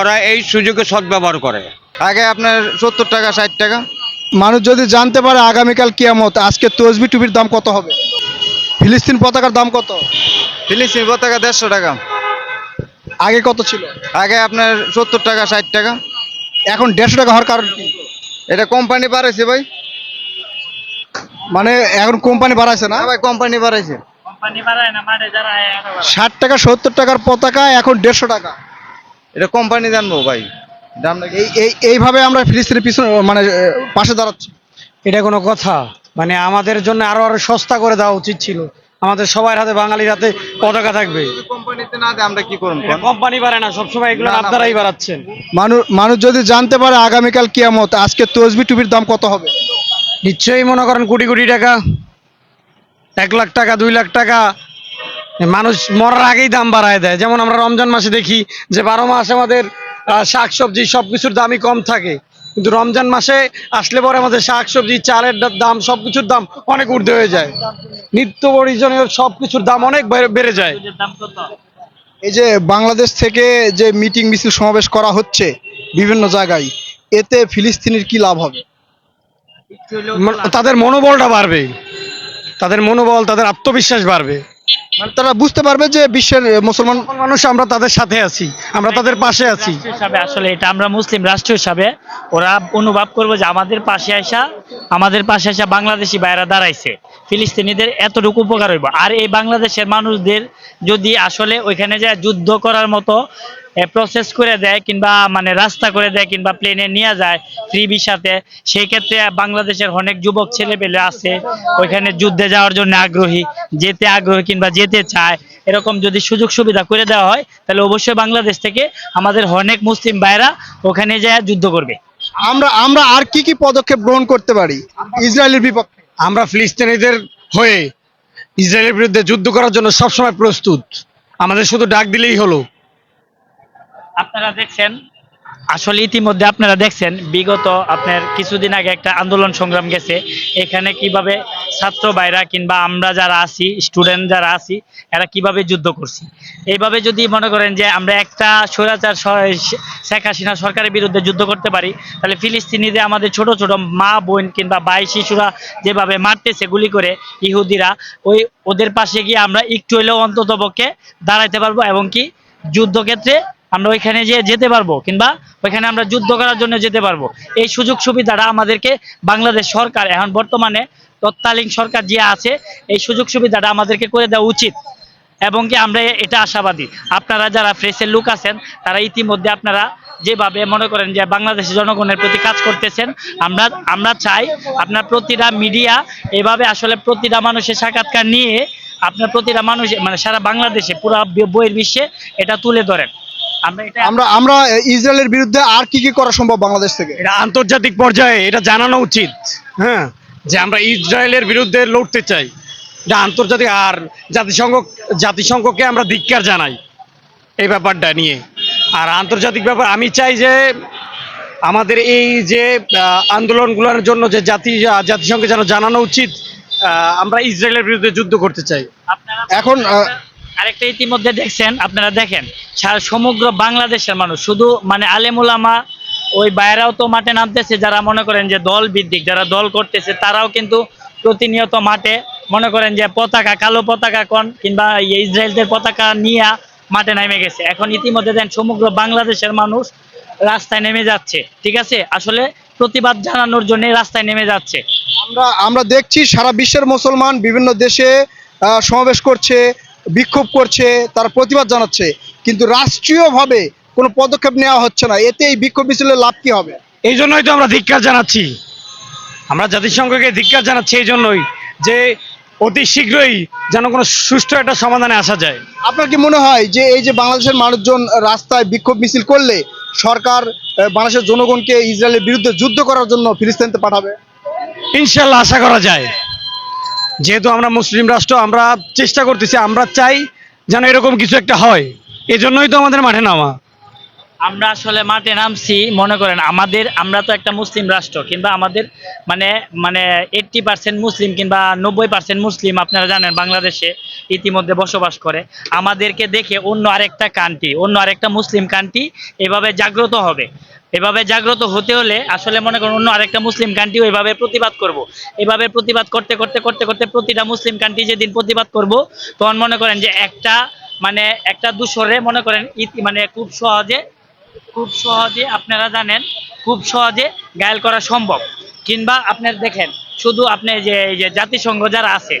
ওরা এই সুযোগে সদ্ব্যবহার করে। আগে আপনার সত্তর টাকা ষাট টাকা। মানুষ যদি জানতে পারে আগামীকাল কিয়ামত আজকে তসবি টুপির দাম কত হবে? ফিলিস্তিন পতাকার দাম কত? ফিলিস্তিন পতাকা দেড়শো টাকা। আগে কত ছিল? আগে আপনার সত্তর টাকা ষাট টাকা। এখন দেড়শো টাকা হওয়ার কারণ কি? এটা কোম্পানি বাড়াইছে ভাই। মানে এখন কোম্পানি বাড়াইছে না? না ভাই কোম্পানি বাড়াইছে। ষাট টাকা সত্তর টাকার পতাকা এখন দেড়শো টাকা। এটা কোম্পানি জানব ভাই। কি এই এই এইভাবে আমরা ফিলিস্তিনের পিছনে মানে পাশে দাঁড়াচ্ছি। এটা কোনো কথা। মানে আমাদের জন্য আরও আরও সস্তা করে দেওয়া উচিত ছিল। আমাদের সবার হাতে বাঙালির হাতে পতাকা থাকবে। কোম্পানিতে না আমরা কি করব কোম্পানি বাড়ে না সবসময় এগুলো আপনারাই বাড়াচ্ছেন। মানুষ মানুষ যদি জানতে পারে আগামীকাল কিয়ামত আজকে তসবি টুপির দাম কত হবে? নিশ্চয়ই মনে করেন কোটি কোটি টাকা। এক লাখ টাকা দুই লাখ টাকা। মানুষ মরার আগেই দাম বাড়ায় দেয়। যেমন আমরা রমজান মাসে দেখি যে বারো মাস আমাদের শাক সবজি সব কিছুর দামই কম থাকে। কিন্তু রমজান মাসে আসলে পরে আমাদের শাক সবজি চালের দাম সব কিছুর দাম অনেক ঊর্ধ্বে হয়ে যায়। নিত্য প্রয়োজনীয় সব কিছুর দাম অনেক বেড়ে যায়। এই যে বাংলাদেশ থেকে যে মিটিং মিছিল সমাবেশ করা হচ্ছে বিভিন্ন জায়গায় এতে ফিলিস্তিনির কি লাভ হবে? তাদের মনোবলটা বাড়বে। তাদের মনোবল তাদের আত্মবিশ্বাস বাড়বে। মানে তারা বুঝতে পারবে যে বিশ্বের মুসলমান মানুষ, আমরা তাদের সাথে আছি, আমরা তাদের পাশে আছি। আসলে এটা আমরা মুসলিম রাষ্ট্র হিসাবে ওরা অনুভব করব যে আমাদের পাশে আসা আমাদের পাশে আসা বাংলাদেশি বাইরা দাঁড়াইছে। ফিলিস্তিনিদের এতটুকু উপকার হইব। আর এই বাংলাদেশের মানুষদের যদি আসলে ওইখানে যে যুদ্ধ করার মতো প্রসেস করে দেয় কিংবা মানে রাস্তা করে দেয় কিংবা প্লেনে নিয়ে যায় ফ্রি ভিসাতে সেই ক্ষেত্রে বাংলাদেশের অনেক যুবক ছেলেপেলে আছে ওইখানে যুদ্ধে যাওয়ার জন্য আগ্রহী যেতে আগ্রহী কিংবা যেতে চায়। এরকম যদি সুযোগ সুবিধা করে দেওয়া হয় তাহলে অবশ্যই বাংলাদেশ থেকে আমাদের অনেক মুসলিম ভাইরা ওখানে যায় যুদ্ধ করবে। আমরা আমরা আর কি কি পদক্ষেপ গ্রহণ করতে পারি? ইসরায়েলের বিপক্ষে। আমরা ফিলিস্তিনিদের হয়ে ইসরায়েলের বিরুদ্ধে যুদ্ধ করার জন্য সবসময় প্রস্তুত। আমাদের শুধু ডাক দিলেই হলো। আপনারা দেখছেন, আসলে ইতিমধ্যে আপনারা দেখছেন, বিগত আপনার কিছুদিন আগে একটা আন্দোলন সংগ্রাম গেছে। এখানে কীভাবে ছাত্র ভাইরা কিংবা আমরা যারা আছি, স্টুডেন্ট যারা আছি, এরা কীভাবে যুদ্ধ করছি? এইভাবে যদি মনে করেন যে আমরা একটা স্বৈরাচার শেখ হাসিনা সরকারের বিরুদ্ধে যুদ্ধ করতে পারি, তাহলে ফিলিস্তিনিদের আমাদের ছোট ছোট মা বোন কিংবা ভাই শিশুরা যেভাবে মারতেছে গুলি করে ইহুদিরা, ওই ওদের পাশে গিয়ে আমরা একটু হলেও অন্তত পক্ষে দাঁড়াইতে পারব এবং কি যুদ্ধক্ষেত্রে আমরা ওইখানে যেয়ে যেতে পারব, কিংবা ওইখানে আমরা যুদ্ধ করার জন্য যেতে পারব, এই সুযোগ সুবিধাটা আমাদেরকে বাংলাদেশ সরকার, এখন বর্তমানে তৎকালীন সরকার যে আছে, এই সুযোগ সুবিধাটা আমাদেরকে করে দেওয়া উচিত। এবং কি আমরা এটা আশাবাদী। আপনারা যারা ফ্রেশের লোক আছেন, তারা ইতিমধ্যে আপনারা যেভাবে মনে করেন যে বাংলাদেশের জনগণের প্রতি কাজ করতেছেন, আমরা আমরা চাই আপনার প্রতিটা মিডিয়া এভাবে আসলে প্রতিটা মানুষের সাক্ষাৎকার নিয়ে আপনার প্রতিটা মানুষ মানে সারা বাংলাদেশে, পুরো বইয়ের বিশ্বে এটা তুলে ধরেন। আমরা আমরা ইসরায়েলের বিরুদ্ধে আর কি কি করা সম্ভব বাংলাদেশ থেকে? এটা আন্তর্জাতিক পর্যায়ে এটা জানানো উচিত। হ্যাঁ। যে আমরা ইসরায়েলের বিরুদ্ধে লড়তে চাই। এটা আন্তর্জাতিক আর জাতিসংঘ জাতিসংঘকে আমরা ধিক্কার জানাই এই ব্যাপারটা নিয়ে। আর আন্তর্জাতিক ব্যাপার আমি চাই যে আমাদের এই যে আন্দোলনগুলোর জন্য যে জাতি জাতিসংঘকে যেন জানানো উচিত আমরা ইসরায়েলের বিরুদ্ধে যুদ্ধ করতে চাই। এখন আরেকটা ইতিমধ্যে দেখছেন, আপনারা দেখেন, সারা সমগ্র বাংলাদেশের মানুষ, শুধু মানে আলেমুলামা ওই বাইরাও তো মাঠে নামতেছে, যারা মনে করেন যে দল ভিত্তিক যারা দল করতেছে, তারাও কিন্তু প্রতিনিয়ত মাঠে মনে করেন যে পতাকা, কালো পতাকা কন, কিংবা ইসরায়েলদের পতাকা নিয়ে মাঠে নেমে গেছে। এখন ইতিমধ্যে দেন সমগ্র বাংলাদেশের মানুষ রাস্তায় নেমে যাচ্ছে, ঠিক আছে? আসলে প্রতিবাদ জানানোর জন্য রাস্তায় নেমে যাচ্ছে। আমরা আমরা দেখছি সারা বিশ্বের মুসলমান বিভিন্ন দেশে সমাবেশ করছে বিক্ষোভ করছে তার প্রতিবাদ জানাচ্ছে কিন্তু রাষ্ট্রীয়ভাবে কোনো পদক্ষেপ নেওয়া হচ্ছে না। এতে এই বিক্ষোভ মিছিলের লাভ কি হবে? এই জন্যই তো আমরা ধিক্কার জানাচ্ছি। আমরা জাতিসংঘকে ধিক্কার জানাচ্ছি এই জন্যই যে অতি শীঘ্রই যেন কোনো সুষ্ঠু একটা সমাধানে আসা যায়। আপনার কি মনে হয় যে এই যে বাংলাদেশের মানুষজন রাস্তায় বিক্ষোভ মিছিল করলে সরকার বাংলাদেশের জনগণকে ইসরায়েলের বিরুদ্ধে যুদ্ধ করার জন্য ফিলিস্তিনতে পাঠাবে? ইনশাল্লাহ আশা করা যায়। যেহেতু আমরা মুসলিম রাষ্ট্র, আমরা চেষ্টা করতেছি, আমরা চাই যেন এরকম কিছু একটা হয়। এই জন্যই তো আমাদের মাঠে নামা। আমরা আসলে মাঠে নামছি, মনে করেন, আমাদের, আমরা তো একটা মুসলিম রাষ্ট্র, কিংবা আমাদের মানে মানে এইট্টি পার্সেন্ট মুসলিম কিংবা নব্বই পার্সেন্ট মুসলিম, আপনারা জানেন বাংলাদেশে ইতিমধ্যে বসবাস করে। আমাদেরকে দেখে অন্য আরেকটা কান্ট্রি অন্য আরেকটা মুসলিম কান্ট্রি এভাবে জাগ্রত হবে। এভাবে জাগ্রত হতে হলে আসলে মনে করেন অন্য আরেকটা মুসলিম কান্ট্রিও এভাবে প্রতিবাদ করব। এভাবে প্রতিবাদ করতে করতে করতে করতে প্রতিটা মুসলিম কান্ট্রি যেদিন প্রতিবাদ করব, তখন মনে করেন যে একটা মানে একটা দুশোরে মনে করেন ইতি মানে খুব সহজে খুব সহজে আপনারা জানেন, খুব সহজে গায়েল করা সম্ভব কিংবা আপনার দেখেন, শুধু আপনি যে, এই যে জাতিসংঘ যারা আছে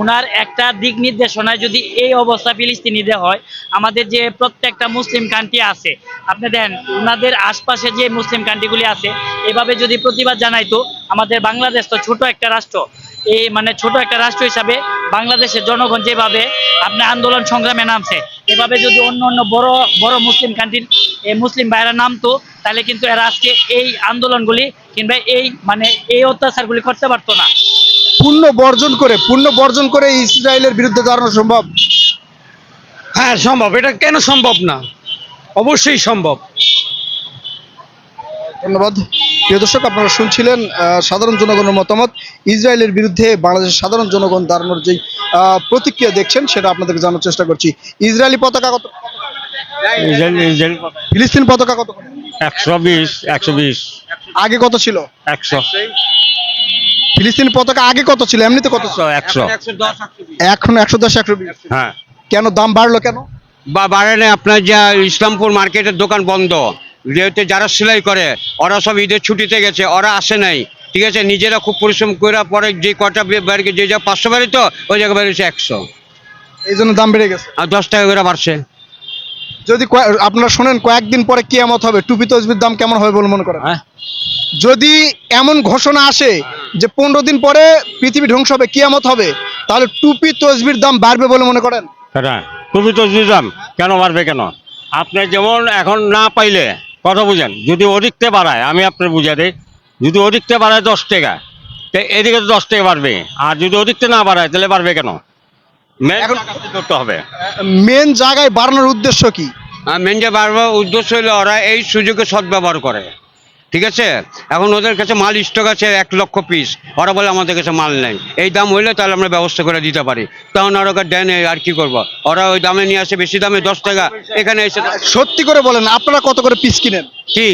ওনার একটা দিক নির্দেশনায় যদি এই অবস্থা ফিলিস্তিনিদের হয়, আমাদের যে প্রত্যেকটা মুসলিম কান্ট্রি আছে, আপনি দেখেন ওনাদের আশপাশে যে মুসলিম কান্ট্রিগুলি আছে, এভাবে যদি প্রতিবাদ জানাইতো, আমাদের বাংলাদেশ তো ছোট একটা রাষ্ট্র। এই মানে ছোট একটা রাষ্ট্র হিসাবে বাংলাদেশের জনগণ যেভাবে আপনি আন্দোলন সংগ্রামে নামছে, এভাবে যদি অন্য অন্য বড় বড় মুসলিম কান্ট্রির এই মুসলিম ভাইরা নামতো, তাহলে কিন্তু এরা আজকে এই আন্দোলনগুলি কিংবা এই মানে এই অত্যাচারগুলি করতে পারতো না। পূর্ণ বর্জন করে পূর্ণ বর্জন করে ইসরায়েলের বিরুদ্ধে দাঁড়ানো সম্ভব? হ্যাঁ সম্ভব। এটা কেন সম্ভব না? অবশ্যই সম্ভব। ধন্যবাদ। প্রিয় দর্শক আপনারা শুনছিলেন আহ, সাধারণ জনগণের মতামত। ইসরায়েলের বিরুদ্ধে বাংলাদেশের সাধারণ জনগণ দাঁড়ানোর যে প্রতিক্রিয়া দেখছেন সেটা আপনাদেরকে জানার চেষ্টা করছি। ইসরায়েলি পতাকা কত ফিলিস্তিন পতাকা কত একশো বিশ একশো বিশ। আগে কত ছিল? একশো। ফিলিস্তিন পতাকা আগে কত ছিল? এমনিতে কত ছিল? একশো। এখন একশো দশ একশো হ্যাঁ। কেন দাম বাড়লো কেন? বা বাড়ানে আপনার যা ইসলামপুর মার্কেটের দোকান বন্ধ। যেহেতু যারা সেলাই করে ওরা সব ঈদের ছুটিতে গেছে ওরা আসে নাই। ঠিক আছে? নিজেরা খুব পরিশ্রম করে পরে যে কটা বাড়ি যে যা পাঁচশো বাড়ি তো ওই জায়গায় বেরিয়েছে একশো। এই জন্য দাম বেড়ে গেছে। আর দশ টাকা করে বাড়ছে। যদি আপনারা শোনেন কয়েকদিন পরে কিয়ামত হবে। টুপি তসবির দাম কেমন হবে বলে মনে করেন? হ্যাঁ। যদি এমন ঘোষণা আসে যে পনেরো দিন পরে পৃথিবী ধ্বংস হবে কিয়ামত হবে তাহলে টুপি তসবির দাম বাড়বে বলে মনে করেন? হ্যাঁ টুপি তো দাম কেন বাড়বে কেন? আপনি যেমন এখন না পাইলে কথা বুঝেন যদি অধিকতে বাড়ায় আমি আপনার বুঝা দিই যদি অধিকতে বাড়ায় দশ টাকা তো এদিকে তো দশ টাকা বাড়বে আর যদি অধিকতে না বাড়ায় তাহলে বাড়বে কেন? মেন হবে? মেন জায়গায় বাড়ানোর উদ্দেশ্য কি? মেন যে বারবার উদ্দেশ্য হলো ওরা এই সুযোগে সদ্ব্যবহার করে। ঠিক আছে? এখন ওদের কাছে মাল স্টক আছে এক লক্ষ পিস ওরা বলে আমাদের কাছে মাল নেই। এই দাম হইলে তাহলে আমরা ব্যবস্থা করে দিতে পারি। তখন ওরা ওকে দেয় আর কি করব? ওরা ওই দামে নিয়ে আসে বেশি দামে দশ টাকা। এখানে এসে সত্যি করে বলেন আপনারা কত করে পিস কিনেন? কি?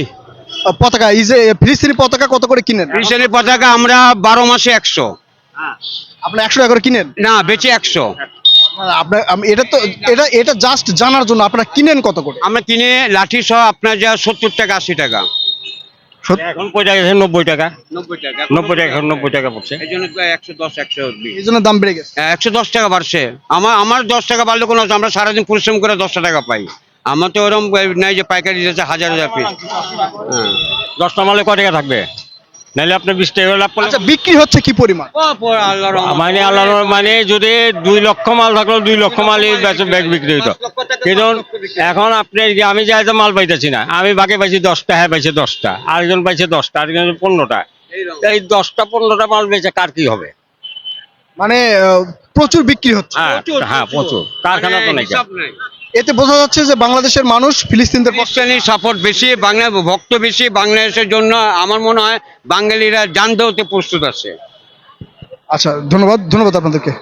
পতাকা ইসে ফিলিস্তিনি পতাকা কত করে কিনেন? খ্রিস্টানের পতাকা আমরা বারো মাসে একশো। আপনারা একশো টাকা করে কিনেন? না বেচে একশো। আপনার এটা তো এটা এটা জাস্ট জানার জন্য আপনারা কিনেন কত করে? আমরা কিনে লাঠি সহ আপনার যা সত্তর টাকা আশি টাকা। এখন নব্বই টাকা। নব্বই টাকা। নব্বই টাকা এখন নব্বই টাকা পড়ছে। এই জন্য একশো দশ একশো এই জন্য দাম বেড়ে গেছে। একশো দশ টাকা বাড়ছে। আমার আমার দশ টাকা বাড়লে কোনো আমরা সারাদিন পরিশ্রম করে দশটা টাকা পাই। আমার তো ওরকম নাই যে পাইকারি দিতেছে হাজার হাজার পিস। হ্যাঁ। দশটা মালে ক টাকা থাকবে? নাহলে আপনি বিশ টাকা লাভ আচ্ছা বিক্রি হচ্ছে কি পরিমাণ? মানে আল্লাহ মানে যদি দুই লক্ষ মাল থাকল দুই লক্ষ মালই ব্যাগ বিক্রি হইতো। কিন্তু এখন আপনি যে আমি যাই তো মাল পাইতেছি না আমি বাকি পাইছি দশটা হ্যাঁ পাইছে দশটা আরেকজন পাইছে দশটা আরেকজন পনেরোটা। এই দশটা পনেরোটা মাল বেচে কার কি হবে? মানে প্রচুর বিক্রি হচ্ছে। হ্যাঁ হ্যাঁ প্রচুর। কারখানা তো নাকি এতে বোঝা যাচ্ছে যে বাংলাদেশের মানুষ ফিলিস্তিনদের পক্ষে সাপোর্ট বেশি বাংলা ভক্ত বেশি বাংলাদেশের জন্য আমার মনে হয় বাঙালিরা জানতেও প্রস্তুত আছে। আচ্ছা ধন্যবাদ ধন্যবাদ আপনাদেরকে।